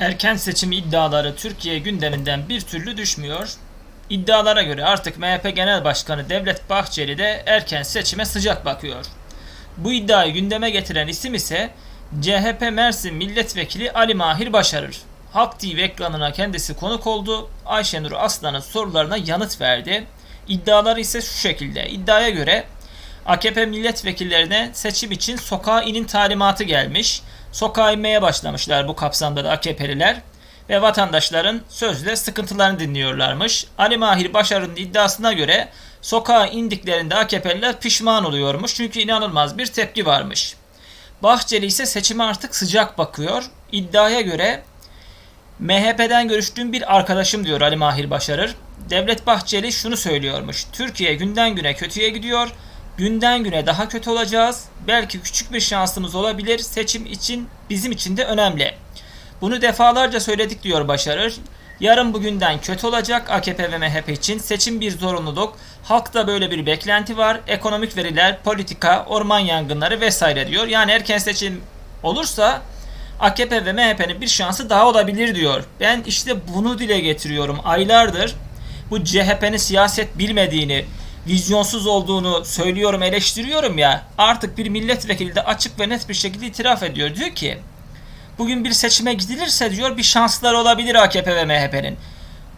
Erken seçim iddiaları Türkiye gündeminden bir türlü düşmüyor. İddialara göre artık MHP Genel Başkanı Devlet Bahçeli de erken seçime sıcak bakıyor. Bu iddiayı gündeme getiren isim ise CHP Mersin Milletvekili Ali Mahir Başarır. Halk TV ekranına kendisi konuk oldu. Ayşenur Aslan'ın sorularına yanıt verdi. İddiaları ise şu şekilde. İddiaya göre AKP milletvekillerine seçim için sokağa inin talimatı gelmiş. Sokağa inmeye başlamışlar bu kapsamda da AKP'liler ve vatandaşların sözle sıkıntılarını dinliyorlarmış. Ali Mahir Başarı'nın iddiasına göre sokağa indiklerinde AKP'liler pişman oluyormuş çünkü inanılmaz bir tepki varmış. Bahçeli ise seçime artık sıcak bakıyor. İddiaya göre MHP'den görüştüğüm bir arkadaşım diyor Ali Mahir Başarır. Devlet Bahçeli şunu söylüyormuş. Türkiye günden güne kötüye gidiyor. Günden güne daha kötü olacağız. Belki küçük bir şansımız olabilir. Seçim için bizim için de önemli. Bunu defalarca söyledik diyor Başarır. Yarın bugünden kötü olacak AKP ve MHP için. Seçim bir zorunluluk. Halkta böyle bir beklenti var. Ekonomik veriler, politika, orman yangınları vesaire diyor. Yani erken seçim olursa AKP ve MHP'nin bir şansı daha olabilir diyor. Ben işte bunu dile getiriyorum aylardır. Bu CHP'nin siyaset bilmediğini, vizyonsuz olduğunu söylüyorum, eleştiriyorum ya. Artık bir milletvekili de açık ve net bir şekilde itiraf ediyor. Diyor ki bugün bir seçime gidilirse diyor bir şanslar olabilir AKP ve MHP'nin.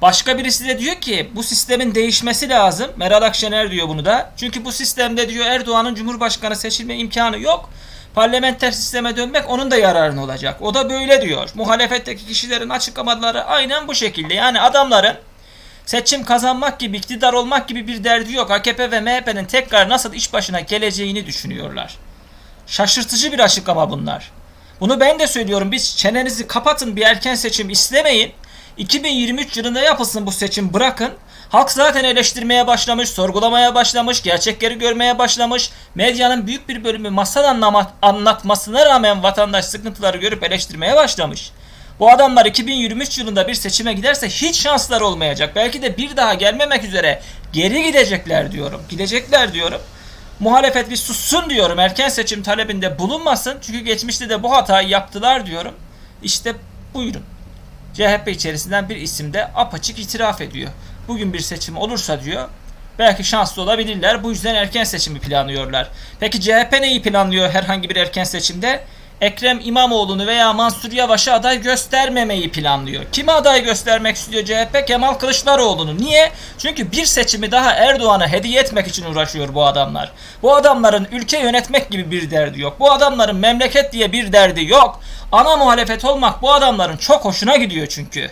Başka birisi de diyor ki bu sistemin değişmesi lazım. Meral Akşener diyor bunu da. Çünkü bu sistemde diyor Erdoğan'ın Cumhurbaşkanı seçilme imkanı yok. Parlamenter sisteme dönmek onun da yararına olacak. O da böyle diyor. Muhalefetteki kişilerin açıklamaları aynen bu şekilde. Yani adamların seçim kazanmak gibi, iktidar olmak gibi bir derdi yok. AKP ve MHP'nin tekrar nasıl iş başına geleceğini düşünüyorlar. Şaşırtıcı bir açıklama bunlar. Bunu ben de söylüyorum. Biz çenenizi kapatın bir erken seçim istemeyin. 2023 yılında yapılsın bu seçim bırakın. Halk zaten eleştirmeye başlamış, sorgulamaya başlamış, gerçekleri görmeye başlamış. Medyanın büyük bir bölümü masal anlatmasına rağmen vatandaş sıkıntıları görüp eleştirmeye başlamış. Bu adamlar 2023 yılında bir seçime giderse hiç şansları olmayacak. Belki de bir daha gelmemek üzere geri gidecekler diyorum. Gidecekler diyorum. Muhalefet bir sussun diyorum. Erken seçim talebinde bulunmasın. Çünkü geçmişte de bu hatayı yaptılar diyorum. İşte buyurun. CHP içerisinden bir isim de apaçık itiraf ediyor. Bugün bir seçim olursa diyor belki şanslı olabilirler. Bu yüzden erken seçimi planlıyorlar. Peki CHP neyi planlıyor herhangi bir erken seçimde? Ekrem İmamoğlu'nu veya Mansur Yavaş'ı aday göstermemeyi planlıyor. Kimi aday göstermek istiyor CHP? Kemal Kılıçdaroğlu'nu. Niye? Çünkü bir seçimi daha Erdoğan'a hediye etmek için uğraşıyor bu adamlar. Bu adamların ülke yönetmek gibi bir derdi yok. Bu adamların memleket diye bir derdi yok. Ana muhalefet olmak bu adamların çok hoşuna gidiyor çünkü.